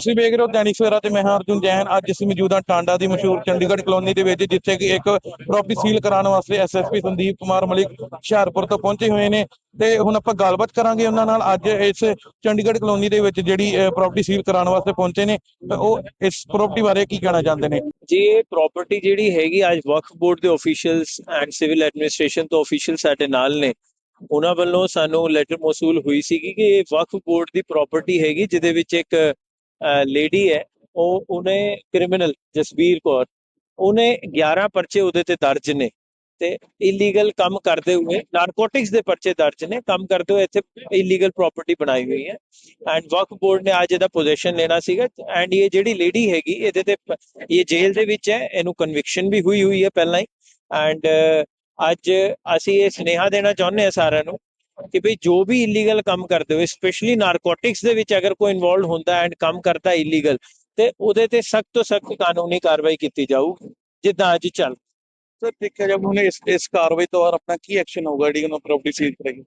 ਤੁਸੀਂ ਵੇਖ ਰਹੇ ਹੋ ਦੈਨਿਕ ਸਵੇਰਾ ਤੇ ਮੈਂ ਹਾਂ ਅਰਜੁਨ ਜੈਨ। ਅੱਜ ਅਸੀਂ ਮੌਜੂਦ ਹਾਂ ਟਾਂਡਾ ਦੀ ਮਸ਼ਹੂਰ ਚੰਡੀਗੜ੍ਹ ਕਲੋਨੀ ਦੇ ਵਿੱਚ, ਜਿੱਥੇ ਕਿ ਇੱਕ ਪ੍ਰਾਪਰਟੀ ਸੀਲ ਕਰਾਉਣ ਵਾਸਤੇ ਐਸਐਸਪੀ ਸੰਦੀਪ ਕੁਮਾਰ ਮਲਿਕ ਹੁਸ਼ਿਆਰਪੁਰ ਤੋਂ ਪਹੁੰਚੇ ਹੋਏ ਨੇ। ਤੇ ਹੁਣ ਆਪਾਂ ਗੱਲਬਾਤ ਕਰਾਂਗੇ ਉਹਨਾਂ ਨਾਲ। ਅੱਜ ਇਸ ਚੰਡੀਗੜ੍ਹ ਕਲੋਨੀ ਦੇ ਵਿੱਚ ਜਿਹੜੀ ਪ੍ਰਾਪਰਟੀ ਸੀਲ ਕਰਾਉਣ ਵਾਸਤੇ ਪਹੁੰਚੇ ਨੇ। ਉਹ ਇਸ ਪ੍ਰਾਪਰਟੀ ਬਾਰੇ ਕੀ ਕਹਿਣਾ ਚਾਹੁੰਦੇ ਨੇ? ਜੀ, ਇਹ ਪ੍ਰਾਪਰਟੀ ਜਿਹੜੀ ਹੈਗੀ ਅੱਜ ਵਕਫ ਬੋਰਡ ਦੇ ਅਫੀਸ਼ੀਅਲਸ ਐਂਡ ਸਿਵਲ ਐਡਮਿਨਿਸਟ੍ਰੇਸ਼ਨ ਤੋਂ ਅਫੀਸ਼ੀਅਲ ਸਾਡੇ ਨਾਲ ਨੇ। ਉਹਨਾਂ ਵੱਲੋਂ ਸਾਨੂੰ ਲੈਟਰ ਮੌਸੂਲ ਹੋਈ ਸੀਗੀ ਕਿ ਇਹ ਵਕਫ ਬੋਰਡ ਦੀ ਪ੍ਰਾਪਰਟੀ ਹੈਗੀ, ਜਿਹਦੇ ਵਿੱਚ ਇੱਕ ਲੇਡੀ ਹੈ, ਉਹ ਉਹਨੇ ਕ੍ਰਿਮੀਨਲ ਜਸਬੀਰ ਕੌਰ, ਉਹਨੇ 11 ਪਰਚੇ ਉਹਦੇ ਤੇ ਦਰਜ ਨੇ ਤੇ ਇਲੀਗਲ ਕੰਮ ਕਰਦੇ ਹੋਏ ਨਾਰਕੋਟਿਕਸ ਦੇ ਪਰਚੇ ਦਰਜ ਨੇ, ਕੰਮ ਕਰਦੇ ਹੋਏ ਇੱਥੇ ਇਲੀਗਲ ਪ੍ਰਾਪਰਟੀ ਬਣਾਈ ਹੋਈ ਹੈ ਐਂਡ ਵਕਫ ਬੋਰਡ ਨੇ ਅੱਜ ਇਹਦਾ ਪੋਜੀਸ਼ਨ ਲੈਣਾ ਸੀਗਾ ਐਂਡ ਇਹ ਜਿਹੜੀ ਲੇਡੀ ਹੈਗੀ, ਇਹਦੇ ਤੇ ਇਹ ਜੇਲ੍ਹ ਦੇ ਵਿੱਚ ਹੈ, ਇਹਨੂੰ ਕਨਵਿਕਸ਼ਨ ਵੀ ਹੋਈ ਹੋਈ ਹੈ ਪਹਿਲਾਂ ਹੀ ਐਂਡ ਅੱਜ ਅਸੀਂ ਇਹ ਸੁਨੇਹਾ ਦੇਣਾ ਚਾਹੁੰਦੇ ਹਾਂ ਸਾਰਿਆਂ ਨੂੰ ਕਿ ਭਈ ਜੋ ਵੀ ਇਲੀਗਲ ਕੰਮ ਕਰਦੇ ਹੋਏ ਸਪੈਸ਼ਲੀ ਨਾਰਕੋਟਿਕਸ ਦੇ ਵਿੱਚ ਅਗਰ ਕੋਈ ਇਨਵੋਲਡ ਹੁੰਦਾ ਐਂਡ ਕੰਮ ਕਰਦਾ ਇਲੀਗਲ ਤੇ ਉਹਦੇ ਤੇ ਸਖਤ ਤੋਂ ਸਖਤ ਕਾਨੂੰਨੀ ਕਾਰਵਾਈ ਕੀਤੀ ਜਾਊਗੀ ਜਿੱਦਾਂ ਅੱਜ ਚੱਲ ਸਰ ਦੇਖਿਆ ਜਾਵੇ ਹੁਣ ਇਸ ਇਸ ਕਾਰਵਾਈ ਤੋਂ ਬਾਅਦ ਆਪਣਾ ਕੀ ਐਕਸ਼ਨ ਹੋਊਗਾ ਜਿਹੜੀ ਉਹਨਾਂ ਪ੍ਰਾਪਰਟੀ ਸੀਲ ਕਰੇਗੀ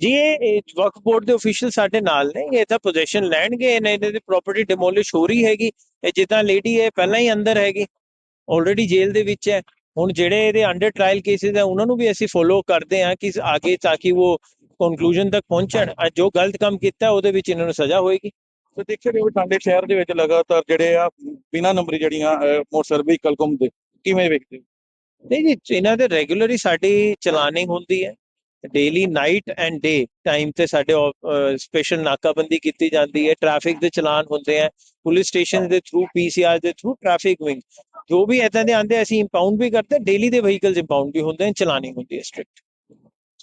ਜੀ ਇਹ ਵਕਫ ਬੋਰਡ ਦੇ ਅਫੀਸ਼ੀਅਲ ਸਾਡੇ ਨਾਲ ਨੇ ਇਹ ਤਾਂ ਪੋਜੀਸ਼ਨ ਲੈਣਗੇ ਇਹਨਾਂ ਦੀ ਪ੍ਰਾਪਰਟੀ ਡਿਮੋਲਿਸ਼ ਹੋ ਰਹੀ ਹੈਗੀ ਇਹ ਜਿੱਦਾਂ ਲੇਡੀ ਹੈ ਪਹਿਲਾਂ ਹੀ ਅੰਦਰ ਹੈਗੀ ਆਲਰੇਡੀ ਜੇਲ੍ਹ ਦੇ ਵਿੱਚ ਹੈ। ਹੁਣ ਜਿਹੜੇ ਇਹਦੇ ਅੰਡਰ ਟ੍ਰਾਇਲ ਕੇਸਿਸ ਹੈ ਉਹਨਾਂ ਨੂੰ ਵੀ ਅਸੀਂ ਫੋਲੋ ਕਰਦੇ ਹਾਂ ਕਿ ਆਗੇ ਤਾਂ ਕਿ ਉਹ ਕਨਕਲੂਜਨ ਤੱਕ ਪਹੁੰਚਣ। ਜੋ ਗਲਤ ਕੰਮ ਕੀਤਾ ਉਹਦੇ ਵਿੱਚ ਇਹਨਾਂ ਨੂੰ ਸਜ਼ਾ ਹੋਏਗੀ। ਸੋ ਦੇਖਿਆ ਜਾਵੇ ਟਾਂਡੇ ਸ਼ਹਿਰ ਦੇ ਵਿੱਚ ਲਗਾਤਾਰ ਜਿਹੜੇ ਆ ਬਿਨਾਂ ਨੰਬਰੀ ਜਿਹੜੀਆਂ ਮੋਟਰਸਾਈਕਲ ਵਹੀਕਲ ਘੁੰਮਦੇ ਕਿਵੇਂ ਵੇਖਦੇ? ਨਹੀਂ ਜੀ ਇਹਨਾਂ ਦੇ ਰੈਗੂਲਰੀ ਸਾਡੀ ਚਲਾਨਿੰਗ ਹੁੰਦੀ ਹੈ। Daily night and day time ਤੇ ਸਾਡੇ ਸਪੈਸ਼ਲ ਨਾਕਾਬੰਦੀ ਕੀਤੀ ਜਾਂਦੀ ਹੈ। ਟ੍ਰੈਫਿਕ ਦੇ ਚਲਾਨ ਹੁੰਦੇ ਆ। ਪੁਲਿਸ ਸਟੇਸ਼ਨ ਦੇ ਥਰੂ ਪੀਸੀਆਰ ਦੇ ਥਰੂ ਟ੍ਰੈਫਿਕ ਵਿੰਗ ਜੋ ਵੀ ਇਦਾਂ ਦੇ ਆਂਦੇ ਅਸੀਂ ਇੰਪਾਊਂਡ ਵੀ ਕਰਦੇ ਡੇਲੀ ਦੇ ਵਹੀਕਲਸ ਇੰਪਾਊਂਡ ਵੀ ਹੁੰਦੇ ਨੇ ਚਲਾਨਿੰਗ ਹੁੰਦੀ ਹੈ ਸਟ੍ਰਿਕਟ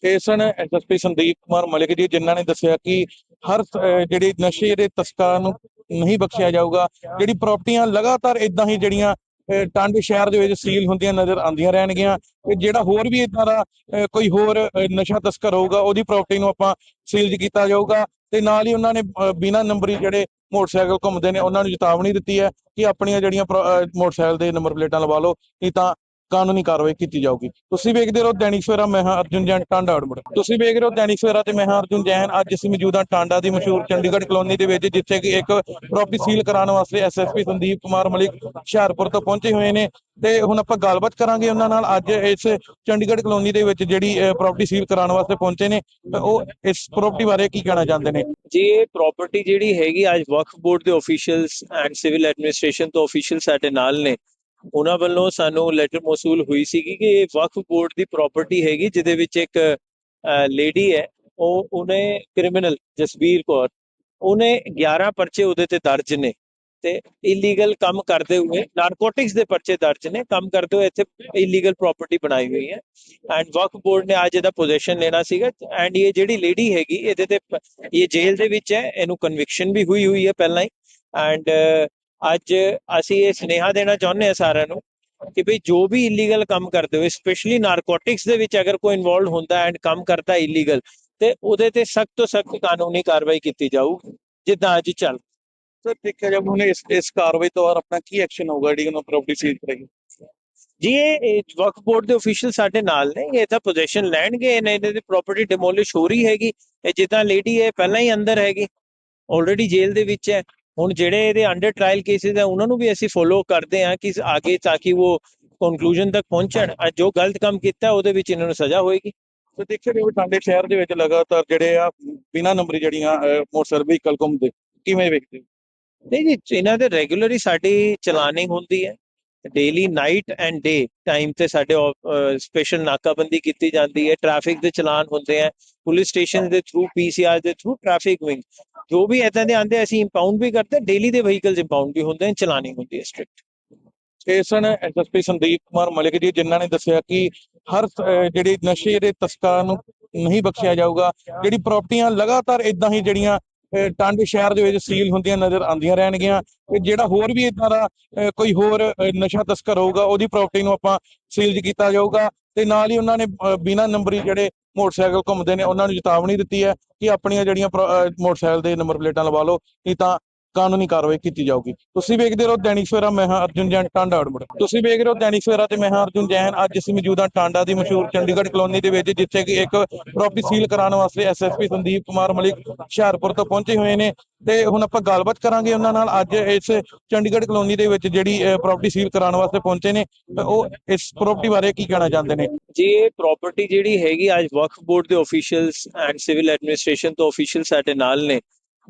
ਇਹ ਐਸਐਸਪੀ ਸੰਦੀਪ ਕੁਮਾਰ ਮਲਿਕ ਜੀ ਜਿਨ੍ਹਾਂ ਨੇ ਦੱਸਿਆ ਕਿ ਹਰ ਅਹ, ਜਿਹੜੀ ਨਸ਼ੇ ਦੇ ਤਸਕਰਾਂ ਨੂੰ ਨਹੀਂ ਬਖਸ਼ਿਆ ਜਾਊਗਾ ਜਿਹੜੀ ਪ੍ਰਾਪਰਟੀਆਂ ਲਗਾਤਾਰ ਇਦਾਂ ਹੀ ਜਿਹੜੀਆਂ ਅਹ, ਟਾਂਡੇ ਸ਼ਹਿਰ ਦੇ ਵਿੱਚ ਸੀਲ ਹੁੰਦੀਆਂ ਨਜ਼ਰ ਆਉਂਦੀਆਂ ਰਹਿਣਗੀਆਂ ਤੇ ਜਿਹੜਾ ਹੋਰ ਵੀ ਇਦਾਂ ਦਾ ਕੋਈ ਹੋਰ ਨਸ਼ਾ ਤਸਕਰ ਹੋਊਗਾ ਉਹਦੀ ਪ੍ਰਾਪਰਟੀ ਨੂੰ ਆਪਾਂ ਸੀਲ ਕੀਤਾ ਜਾਊਗਾ। ਤੇ ਨਾਲ ਹੀ ਉਹਨਾਂ ਨੇ ਅਹ, ਬਿਨਾਂ ਨੰਬਰੀ ਜਿਹੜੇ ਮੋਟਰਸਾਈਕਲ ਘੁੰਮਦੇ ਨੇ ਉਹਨਾਂ ਨੂੰ ਚੇਤਾਵਨੀ ਦਿੱਤੀ ਹੈ ਕਿ ਆਪਣੀਆਂ ਜਿਹੜੀਆਂ ਮੋਟਰਸਾਈਕਲ ਦੇ ਨੰਬਰ ਪਲੇਟਾਂ ਲਵਾ ਲਓ ਨਹੀਂ ਤਾਂ ਕਾਨੂੰਨੀ ਕਾਰਵਾਈ ਕੀਤੀ ਜਾਊਗੀ। ਤੁਸੀਂ ਵੇਖਦੇ ਰਹੋ ਦੈਨਿਕ ਸਵੇਰਾ, ਮੈਂ ਹਾਂ ਅਰਜੁਨ ਜੈਨ, ਟਾਂਡਾ ਅੜਮੜ ਤੁਸੀਂ ਵੇਖ ਰਹੇ ਹੋ ਦੈਨਿਕ ਸਵੇਰਾ ਤੇ ਮੈਂ ਹਾਂ ਅਰਜੁਨ ਜੈਨ। ਅੱਜ ਅਸੀਂ ਮੌਜੂਦ ਟਾਂਡਾ ਦੀ ਮਸ਼ਹੂਰ ਚੰਡੀਗੜ੍ਹ ਕਲੋਨੀ ਦੇ ਵਿੱਚ, ਜਿੱਥੇ ਕਿ ਇੱਕ ਪ੍ਰਾਪਰਟੀ ਸੀਲ ਕਰਾਉਣ ਵਾਸਤੇ ਐਸਐਸਪੀ ਸੰਦੀਪ ਕੁਮਾਰ ਮਲਿਕ ਹੁਸ਼ਿਆਰਪੁਰ ਤੋਂ ਪਹੁੰਚੇ ਹੋਏ ਨੇ। ਤੇ ਹੁਣ ਆਪਾਂ ਗੱਲਬਾਤ ਕਰਾਂਗੇ ਉਹਨਾਂ ਨਾਲ। ਅੱਜ ਇਸ ਚੰਡੀਗੜ੍ਹ ਕਲੋਨੀ ਦੇ ਵਿੱਚ ਜਿਹੜੀ ਪ੍ਰੋਪਰਟੀ ਸੀਲ ਕਰਾਉਣ ਵਾਸਤੇ ਪਹੁੰਚੇ ਨੇ। ਉਹ ਇਸ ਪ੍ਰਾਪਰਟੀ ਬਾਰੇ ਕੀ ਕਹਿਣਾ ਚਾਹੁੰਦੇ ਨੇ? ਜੀ, ਇਹ ਪ੍ਰਾਪਰਟੀ ਜਿਹੜੀ ਹੈਗੀ, ਅੱਜ ਵਕਫ ਬੋਰਡ ਦੇ ਅਫੀਸ਼ੀਅਲਸ ਐਂਡ ਸਿਵਲ ਐਡਮਿਨਿਸਟ੍ਰੇਸ਼ਨ ਤੋਂ ਅਫੀਸ਼ੀਅਲ ਸਾਡੇ ਨਾਲ ਨੇ। ਉਹਨਾਂ ਵੱਲੋਂ ਸਾਨੂੰ ਲੈਟਰ ਮੌਸੂਲ ਹੋਈ ਸੀਗੀ ਕਿ ਇਹ ਵਕਫ ਬੋਰਡ ਦੀ ਪ੍ਰਾਪਰਟੀ ਹੈਗੀ, ਜਿਹਦੇ ਵਿੱਚ ਇੱਕ ਲੇਡੀ ਹੈ, ਉਹ, ਉਹਨੇ ਕ੍ਰਿਮੀਨਲ ਜਸਬੀਰ ਕੌਰ, ਉਹਨੇ 11 ਪਰਚੇ ਉਹਦੇ ਤੇ ਦਰਜ ਨੇ ਤੇ ਇਲੀਗਲ ਕੰਮ ਕਰਦੇ ਹੋਏ ਨਾਰਕੋਟਿਕਸ ਦੇ ਪਰਚੇ ਦਰਜ ਨੇ, ਕੰਮ ਕਰਦੇ ਹੋਏ ਇੱਥੇ ਇਲੀਗਲ ਪ੍ਰਾਪਰਟੀ ਬਣਾਈ ਹੋਈ ਹੈ ਐਂਡ ਵਕਫ ਬੋਰਡ ਨੇ ਅੱਜ ਇਹਦਾ ਪੋਜੀਸ਼ਨ ਲੈਣਾ ਸੀਗਾ ਐਂਡ ਇਹ ਜਿਹੜੀ ਲੇਡੀ ਹੈਗੀ, ਇਹਦੇ ਤੇ, ਇਹ ਜੇਲ੍ਹ ਦੇ ਵਿੱਚ ਹੈ, ਇਹਨੂੰ ਕਨਵਿਕਸ਼ਨ ਵੀ ਹੋਈ ਹੋਈ ਹੈ ਪਹਿਲਾਂ ਹੀ ਐਂਡ ਅੱਜ ਅਸੀਂ ਇਹ ਸੁਨੇਹਾ ਦੇਣਾ ਚਾਹੁੰਦੇ ਹਾਂ ਸਾਰਿਆਂ ਨੂੰ ਕਿ ਭਈ ਜੋ ਵੀ ਇਲੀਗਲ ਕੰਮ ਕਰਦੇ ਹੋਏ ਸਪੈਸ਼ਲੀ ਨਾਰਕੋਟਿਕਸ ਦੇ ਵਿੱਚ ਅਗਰ ਕੋਈ ਇਨਵੋਲਡ ਹੁੰਦਾ ਐਂਡ ਕੰਮ ਕਰਦਾ ਇਲੀਗਲ ਤੇ ਉਹਦੇ ਤੇ ਸਖਤ ਤੋਂ ਸਖਤ ਕਾਨੂੰਨੀ ਕਾਰਵਾਈ ਕੀਤੀ ਜਾਊਗੀ ਜਿੱਦਾਂ ਅੱਜ ਚੱਲ ਸਰ ਦੇਖਿਆ ਜਾਵੇ ਹੁਣ ਇਸ ਇਸ ਕਾਰਵਾਈ ਤੋਂ ਬਾਅਦ ਆਪਣਾ ਕੀ ਐਕਸ਼ਨ ਹੋਊਗਾ ਜਿਹੜੀ ਉਹਨਾਂ ਪ੍ਰਾਪਰਟੀ ਸੀਲ ਕਰੇਗੀ ਜੀ ਇਹ ਵਕਫ ਬੋਰਡ ਦੇ ਅਫੀਸ਼ੀਅਲ ਸਾਡੇ ਨਾਲ ਨੇ ਇਹ ਤਾਂ ਪੋਜੀਸ਼ਨ ਲੈਣਗੇ ਇਹਨਾਂ ਦੀ ਪ੍ਰਾਪਰਟੀ ਡਿਮੋਲਿਸ਼ ਹੋ ਰਹੀ ਹੈਗੀ ਇਹ ਜਿੱਦਾਂ ਲੇਡੀ ਹੈ ਪਹਿਲਾਂ ਹੀ ਅੰਦਰ ਹੈਗੀ ਆਲਰੇਡੀ ਜੇਲ੍ਹ ਦੇ ਵਿੱਚ ਹੈ। ਹੁਣ ਜਿਹੜੇ ਇਹਦੇ ਅੰਡਰ ਟ੍ਰਾਇਲ ਕੇਸਿਸ ਹੈ ਉਹਨਾਂ ਨੂੰ ਵੀ ਅਸੀਂ ਫੋਲੋ ਕਰਦੇ ਹਾਂ ਕਿ ਆਗੇ ਤਾਂ ਕਿ ਉਹ ਕਨਕਲੂਜਨ ਤੱਕ ਪਹੁੰਚਣ। ਜੋ ਗਲਤ ਕੰਮ ਕੀਤਾ ਉਹਦੇ ਵਿੱਚ ਇਹਨਾਂ ਨੂੰ ਸਜ਼ਾ ਹੋਏਗੀ। ਤੇ ਦੇਖਿਆ ਜਾਵੇ ਟਾਂਡੇ ਸ਼ਹਿਰ ਦੇ ਵਿੱਚ ਲਗਾਤਾਰ ਜਿਹੜੇ ਆ ਬਿਨਾਂ ਨੰਬਰੀ ਜਿਹੜੀਆਂ ਮੋਟਰਸਾਈਕਲ ਵਹੀਕਲ ਘੁੰਮਦੇ ਕਿਵੇਂ ਵੇਖਦੇ ਹੋ? ਨਹੀਂ ਜੀ ਇਹਨਾਂ ਦੇ ਰੈਗੂਲਰੀ ਸਾਡੀ ਚਲਾਨਿੰਗ ਹੁੰਦੀ ਹੈ। Daily night and day time ਤੇ ਸਾਡੇ ਸਪੈਸ਼ਲ ਨਾਕਾਬੰਦੀ ਕੀਤੀ ਜਾਂਦੀ ਹੈ। ਟ੍ਰੈਫਿਕ ਦੇ ਚਲਾਨ ਹੁੰਦੇ ਆ। ਪੁਲਿਸ ਸਟੇਸ਼ਨ ਦੇ ਥਰੂ ਪੀਸੀਆਰ ਦੇ ਥਰੂ ਟ੍ਰੈਫਿਕ ਵਿੰਗ ਜੋ ਵੀ ਇਦਾਂ ਦੇ ਆਂਦੇ ਅਸੀਂ ਇੰਪਾਊਂਡ ਵੀ ਕਰਦੇ ਡੇਲੀ ਦੇ ਵਹੀਕਲਸ ਇੰਪਾਊਂਡ ਵੀ ਹੁੰਦੇ ਨੇ ਚਲਾਨਿੰਗ ਹੁੰਦੀ ਹੈ ਸਟ੍ਰਿਕਟ ਇਹ ਐਸਐਸਪੀ ਸੰਦੀਪ ਕੁਮਾਰ ਮਲਿਕ ਜੀ ਜਿਨ੍ਹਾਂ ਨੇ ਦੱਸਿਆ ਕਿ ਹਰ ਅਹ, ਜਿਹੜੀ ਨਸ਼ੇ ਦੇ ਤਸਕਰਾਂ ਨੂੰ ਨਹੀਂ ਬਖਸ਼ਿਆ ਜਾਊਗਾ ਜਿਹੜੀ ਪ੍ਰਾਪਰਟੀਆਂ ਲਗਾਤਾਰ ਇਦਾਂ ਹੀ ਜਿਹੜੀਆਂ ਟਾਂਡੇ ਸ਼ਹਿਰ ਦੇ ਵਿੱਚ ਸੀਲ ਹੁੰਦੀਆਂ ਨਜ਼ਰ ਆਉਂਦੀਆਂ ਰਹਿਣਗੀਆਂ। ਤੇ ਜਿਹੜਾ ਹੋਰ ਵੀ ਇਦਾਂ ਦਾ ਕੋਈ ਹੋਰ ਨਸ਼ਾ ਤਸਕਰ ਹੋਊਗਾ ਉਹਦੀ ਪ੍ਰਾਪਰਟੀ ਨੂੰ ਆਪਾਂ ਸੀਲ ਕੀਤਾ ਜਾਊਗਾ। ਤੇ ਨਾਲ ਹੀ ਉਹਨਾਂ ਨੇ ਅਹ, ਬਿਨਾਂ ਨੰਬਰੀ ਜਿਹੜੇ ਮੋਟਰਸਾਈਕਲ ਘੁੰਮਦੇ ਨੇ ਉਹਨਾਂ ਨੂੰ ਚੇਤਾਵਨੀ ਦਿੱਤੀ ਹੈ ਕਿ ਆਪਣੀਆਂ ਜਿਹੜੀਆਂ ਪ੍ਰਾ- ਮੋਟਰਸਾਈਕਲ ਦੇ ਨੰਬਰ ਪਲੇਟਾਂ ਲਵਾ ਲਓ ਨਹੀਂ ਤਾਂ ਕਾਨੂੰਨੀ ਕਾਰਵਾਈ ਕੀਤੀ ਜਾਊਗੀ। ਤੁਸੀਂ ਵੇਖਦੇ ਰਹੋ ਦੈਨਿਕ ਸਵੇਰਾ ਮੈਂ ਹਾਂ ਅਰਜੁਨ ਜੈਨ, ਟਾਂਡਾ ਅੜਮੜ। ਤੁਸੀਂ ਵੇਖ ਰਹੇ ਹੋ ਦੈਨਿਕ ਸਵੇਰਾ ਤੇ ਮੈਂ ਹਾਂ ਅਰਜੁਨ ਜੈਨ। ਅੱਜ ਅਸੀਂ ਮੌਜੂਦ ਟਾਂਡਾ ਦੀ ਮਸ਼ਹੂਰ ਚੰਡੀਗੜ੍ਹ ਕਲੋਨੀ ਦੇ ਵਿੱਚ, ਜਿੱਥੇ ਕਿ ਇੱਕ ਪ੍ਰਾਪਰਟੀ ਸੀਲ ਕਰਾਉਣ ਵਾਸਤੇ ਐਸਐਸਪੀ ਸੰਦੀਪ ਕੁਮਾਰ ਮਲਿਕ ਹੁਸ਼ਿਆਰਪੁਰ ਤੋਂ ਪਹੁੰਚੇ ਹੋਏ ਨੇ। ਤੇ ਹੁਣ ਆਪਾਂ ਗੱਲਬਾਤ ਕਰਾਂਗੇ ਉਹਨਾਂ ਨਾਲ। ਅੱਜ ਇਸ ਚੰਡੀਗੜ੍ਹ ਕਲੋਨੀ ਦੇ ਵਿੱਚ ਜਿਹੜੀ ਪ੍ਰਾਪਰਟੀ ਸੀਲ ਕਰਾਉਣ ਵਾਸਤੇ ਪਹੁੰਚੇ ਨੇ। ਉਹ ਇਸ ਪ੍ਰਾਪਰਟੀ ਬਾਰੇ ਕੀ ਕਹਿਣਾ ਚਾਹੁੰਦੇ ਨੇ? ਜੀ, ਇਹ ਪ੍ਰਾਪਰਟੀ ਜਿਹੜੀ ਹੈਗੀ, ਅੱਜ ਵਕਫ ਬੋਰਡ ਦੇ ਅਫੀਸ਼ੀਅਲਸ ਐਂਡ ਸਿਵਲ ਐਡਮਿਨਿਸਟ੍ਰੇਸ਼ਨ ਤੋਂ ਅਫੀਸ਼ੀਅਲ ਸਾਡੇ ਨਾਲ ਨੇ।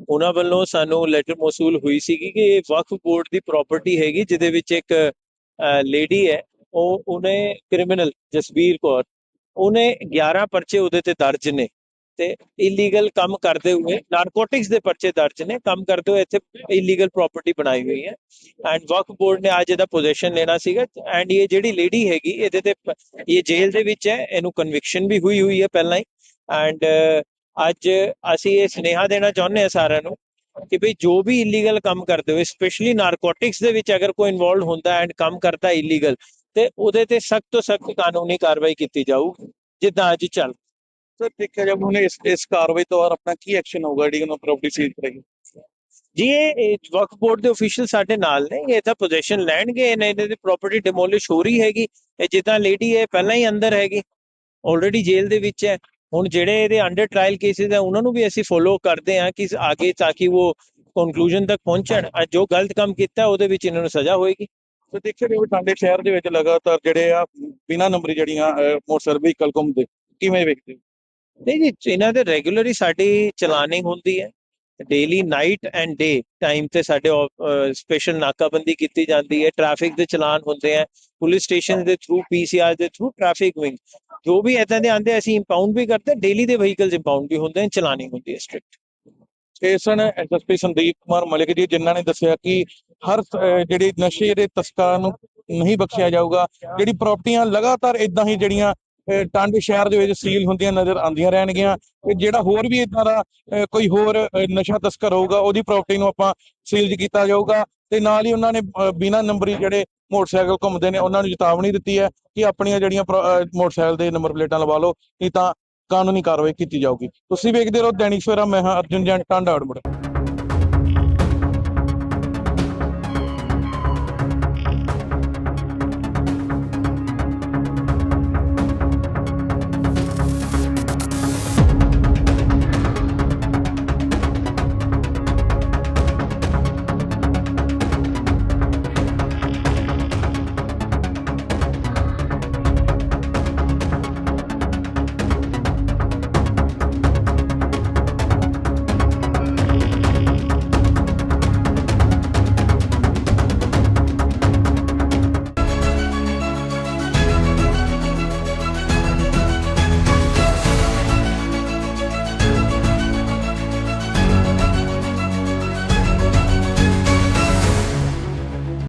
ਉਹਨਾਂ ਵੱਲੋਂ ਸਾਨੂੰ ਲੈਟਰ ਮੌਸੂਲ ਹੋਈ ਸੀਗੀ ਕਿ ਇਹ ਵਕਫ ਬੋਰਡ ਦੀ ਪ੍ਰਾਪਰਟੀ ਹੈਗੀ, ਜਿਹਦੇ ਵਿੱਚ ਇੱਕ ਲੇਡੀ ਹੈ, ਉਹ, ਉਹਨੇ ਕ੍ਰਿਮੀਨਲ ਜਸਬੀਰ ਕੌਰ, ਉਹਨੇ 11 ਪਰਚੇ ਉਹਦੇ ਤੇ ਦਰਜ ਨੇ ਤੇ ਇਲੀਗਲ ਕੰਮ ਕਰਦੇ ਹੋਏ ਨਾਰਕੋਟਿਕਸ ਦੇ ਪਰਚੇ ਦਰਜ ਨੇ, ਕੰਮ ਕਰਦੇ ਹੋਏ ਇੱਥੇ ਇਲੀਗਲ ਪ੍ਰਾਪਰਟੀ ਬਣਾਈ ਹੋਈ ਹੈ ਐਂਡ ਵਕਫ ਬੋਰਡ ਨੇ ਅੱਜ ਇਹਦਾ ਪੋਜੀਸ਼ਨ ਲੈਣਾ ਸੀਗਾ ਐਂਡ ਇਹ ਜਿਹੜੀ ਲੇਡੀ ਹੈਗੀ, ਇਹਦੇ ਤੇ, ਇਹ ਜੇਲ੍ਹ ਦੇ ਵਿੱਚ ਹੈ, ਇਹਨੂੰ ਕਨਵਿਕਸ਼ਨ ਵੀ ਹੋਈ ਹੋਈ ਹੈ ਪਹਿਲਾਂ ਹੀ ਐਂਡ ਅੱਜ ਅਸੀਂ ਇਹ ਸੁਨੇਹਾ ਦੇਣਾ ਚਾਹੁੰਦੇ ਹਾਂ ਸਾਰਿਆਂ ਨੂੰ ਕਿ ਭਈ ਜੋ ਵੀ ਇਲੀਗਲ ਕੰਮ ਕਰਦੇ ਹੋਏ ਸਪੈਸ਼ਲੀ ਨਾਰਕੋਟਿਕਸ ਦੇ ਵਿੱਚ ਅਗਰ ਕੋਈ ਇਨਵੋਲਡ ਹੁੰਦਾ ਐਂਡ ਕੰਮ ਕਰਦਾ ਇਲੀਗਲ ਤੇ ਉਹਦੇ ਤੇ ਸਖਤ ਤੋਂ ਸਖਤ ਕਾਨੂੰਨੀ ਕਾਰਵਾਈ ਕੀਤੀ ਜਾਊ ਜਿੱਦਾਂ ਅੱਜ ਚੱਲ ਸਰ ਦੇਖਿਆ ਜਾਵੇ ਹੁਣ ਇਸ ਇਸ ਕਾਰਵਾਈ ਤੋਂ ਬਾਅਦ ਆਪਣਾ ਕੀ ਐਕਸ਼ਨ ਹੋਊਗਾ ਜਿਹੜੀ ਉਹਨਾਂ ਪ੍ਰਾਪਰਟੀ ਸੀਲ ਕਰੇਗੀ ਜੀ ਇਹ ਵਕਫ ਬੋਰਡ ਦੇ ਅਫੀਸ਼ੀਅਲ ਸਾਡੇ ਨਾਲ ਨੇ ਇਹ ਤਾਂ ਪੋਜੀਸ਼ਨ ਲੈਣਗੇ ਇਹਨਾਂ ਦੀ ਪ੍ਰਾਪਰਟੀ ਡਿਮੋਲਿਸ਼ ਹੋ ਰਹੀ ਹੈਗੀ ਇਹ ਜਿੱਦਾਂ ਲੇਡੀ ਹੈ ਪਹਿਲਾਂ ਹੀ ਅੰਦਰ ਹੈਗੀ ਆਲਰੇਡੀ ਜੇਲ੍ਹ ਦੇ ਵਿੱਚ ਹੈ। ਹੁਣ ਜਿਹੜੇ ਇਹਦੇ ਅੰਡਰ ਟ੍ਰਾਇਲ ਕੇਸਿਸ ਹੈ ਉਹਨਾਂ ਨੂੰ ਵੀ ਅਸੀਂ ਫੋਲੋ ਕਰਦੇ ਹਾਂ ਕਿ ਆਗੇ ਤਾਂ ਕਿ ਉਹ ਕਨਕਲੂਜਨ ਤੱਕ ਪਹੁੰਚਣ। ਜੋ ਗਲਤ ਕੰਮ ਕੀਤਾ ਉਹਦੇ ਵਿੱਚ ਇਹਨਾਂ ਨੂੰ ਸਜ਼ਾ ਹੋਏਗੀ। ਸੋ ਦੇਖਿਆ ਜਾਵੇ ਟਾਂਡੇ ਸ਼ਹਿਰ ਦੇ ਵਿੱਚ ਲਗਾਤਾਰ ਜਿਹੜੇ ਆ ਬਿਨਾਂ ਨੰਬਰੀ ਜਿਹੜੀਆਂ ਮੋਟਰਸਾਈਕਲ ਵਹੀਕਲ ਘੁੰਮਦੇ ਕਿਵੇਂ ਵੇਖਦੇ? ਨਹੀਂ ਜੀ ਇਹਨਾਂ ਦੇ ਰੈਗੂਲਰਲੀ ਸਾਡੀ ਚਲਾਨਿੰਗ ਹੁੰਦੀ ਹੈ। Daily night and day time ਤੇ ਸਾਡੇ ਸਪੈਸ਼ਲ ਨਾਕਾਬੰਦੀ ਕੀਤੀ ਜਾਂਦੀ ਹੈ। ਟ੍ਰੈਫਿਕ ਦੇ ਚਲਾਨ ਹੁੰਦੇ ਆ ਪੁਲਿਸ ਸਟੇਸ਼ਨ ਦੇ ਥਰੂ ਪੀਸੀਆਰ ਦੇ ਥਰੂ ਟ੍ਰੈਫਿਕ ਵਿੰਗ ਜੋ ਵੀ ਇਦਾਂ ਦੇ ਆਂਦੇ ਅਸੀਂ ਇੰਪਾਊਂਡ ਵੀ ਕਰਦੇ ਡੇਲੀ ਦੇ ਵਹੀਕਲਸ ਇੰਪਾਊਂਡ ਵੀ ਹੁੰਦੇ ਹਨ ਚਲਾਨਿੰਗ ਹੁੰਦੀ ਹੈ ਸਟ੍ਰਿਕਟ ਇਹ ਐਸਐਸਪੀ ਸੰਦੀਪ ਕੁਮਾਰ ਮਲਿਕ ਜੀ ਜਿਨ੍ਹਾਂ ਨੇ ਦੱਸਿਆ ਕਿ ਹਰ ਅਹ, ਜਿਹੜੀ ਨਸ਼ੇ ਦੇ ਤਸਕਰਾਂ ਨੂੰ ਨਹੀਂ ਬਖਸ਼ਿਆ ਜਾਊਗਾ ਜਿਹੜੀ ਪ੍ਰਾਪਰਟੀਆਂ ਲਗਾਤਾਰ ਇਦਾਂ ਹੀ ਜਿਹੜੀਆਂ ਅਹ, ਟਾਂਡੇ ਸ਼ਹਿਰ ਦੇ ਵਿੱਚ ਸੀਲ ਹੁੰਦੀਆਂ ਨਜ਼ਰ ਆਉਂਦੀਆਂ ਰਹਿਣਗੀਆਂ ਤੇ ਜਿਹੜਾ ਹੋਰ ਵੀ ਇਦਾਂ ਦਾ ਕੋਈ ਹੋਰ ਨਸ਼ਾ ਤਸਕਰ ਹੋਊਗਾ ਉਹਦੀ ਪ੍ਰਾਪਰਟੀ ਨੂੰ ਆਪਾਂ ਸੀਲ ਕੀਤਾ ਜਾਊਗਾ। ਤੇ ਨਾਲ ਹੀ ਉਹਨਾਂ ਨੇ ਅਹ, ਬਿਨਾਂ ਨੰਬਰੀ ਜਿਹੜੇ ਮੋਟਰਸਾਈਕਲ ਘੁੰਮਦੇ ਨੇ ਉਹਨਾਂ ਨੂੰ ਚੇਤਾਵਨੀ ਦਿੱਤੀ ਹੈ ਕਿ ਆਪਣੀਆਂ ਜਿਹੜੀਆਂ ਮੋਟਰਸਾਈਕਲ ਦੇ ਨੰਬਰ ਪਲੇਟਾਂ ਲਵਾ ਲਓ ਨਹੀਂ ਤਾਂ ਕਾਨੂੰਨੀ ਕਾਰਵਾਈ ਕੀਤੀ ਜਾਊਗੀ। ਤੁਸੀਂ ਵੇਖਦੇ ਰਹੋ ਦੈਨਿਕ ਸਵੇਰਾ ਮੈਂ ਹਾਂ ਅਰਜੁਨ ਜੈਨ ਟਾਂਡਾ ਅੜਮੜ।